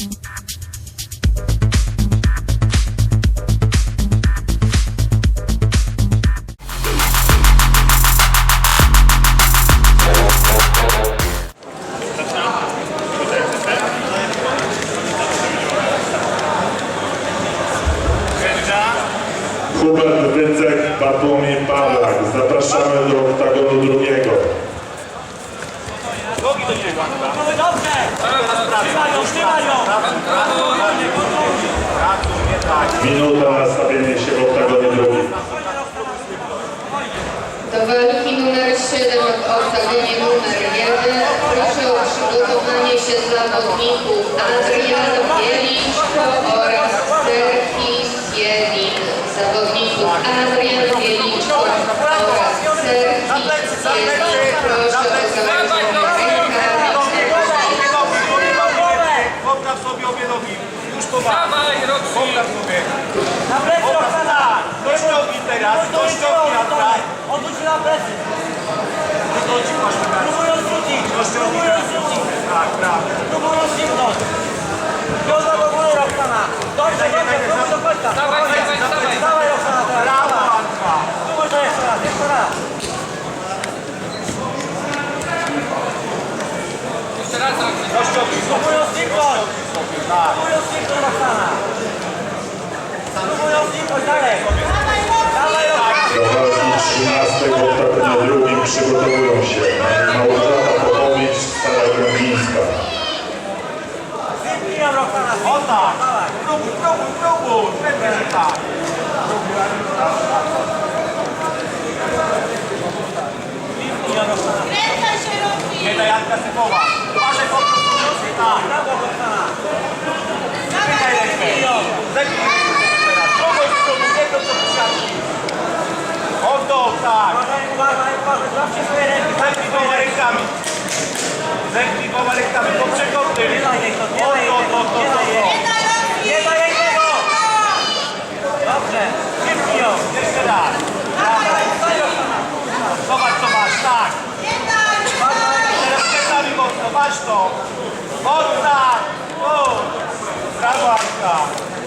Hubert Wycek, Bartłomiej Pawlak. Zapraszamy do oktagonu drugiego. Dobrze! Trzymają, trzymają! Minuta na stawienie się w oktagonie drugim. Do walki numer 7 w oktagonie numer 1 proszę o przygotowanie się zawodników Adrian Bieliczko oraz Serhis Jedin. Zawodników Adrian Bieliczko oraz Serhis Jedin proszę o założenie Popraw sobie. Na plecy Roxana! Dość nogi teraz. Dość nogi Andra. Odwróć się na plecy! Nogi Próbują teraz. zrzucić! Tak, tak. Próbują zimnąć! Piąta do góry Roxana! Dobrze, dobrze, próbuj do końca! Dawaj, dawaj, dawaj! Dawaj Roxana teraz! Brawo Andra. Próbuj to jeszcze raz, jeszcze raz! Dość nogi Próbują! Tak. Próbują zimnąć Roxana! Próbują zimnąć dalej! Dawaj Roxana! Do walki 13 w oktagonie drugim przygotowują się Małgorzata Popowicz, Stara Grąbińska. Zimnij ją Roxana! O tak. Próbuj, próbuj, próbuj. Pewnie, że tak. Zimnij ją Roxana! Nie daj Andra sypowa. Uważaj po prostu. Oto tak! Zawsze swoje ręki. Zerknij dwoma rękami. Zerknij dwoma rękami. Do przekąty. Oto, oto, oto, oto. Nie ma jednego! Dobrze. Szybki ją. Jeszcze raz. Dawaj. Zobacz co masz. Tak. Teraz rękami mocno. Masz to. Odstaw! Tu! Brawo, Anka!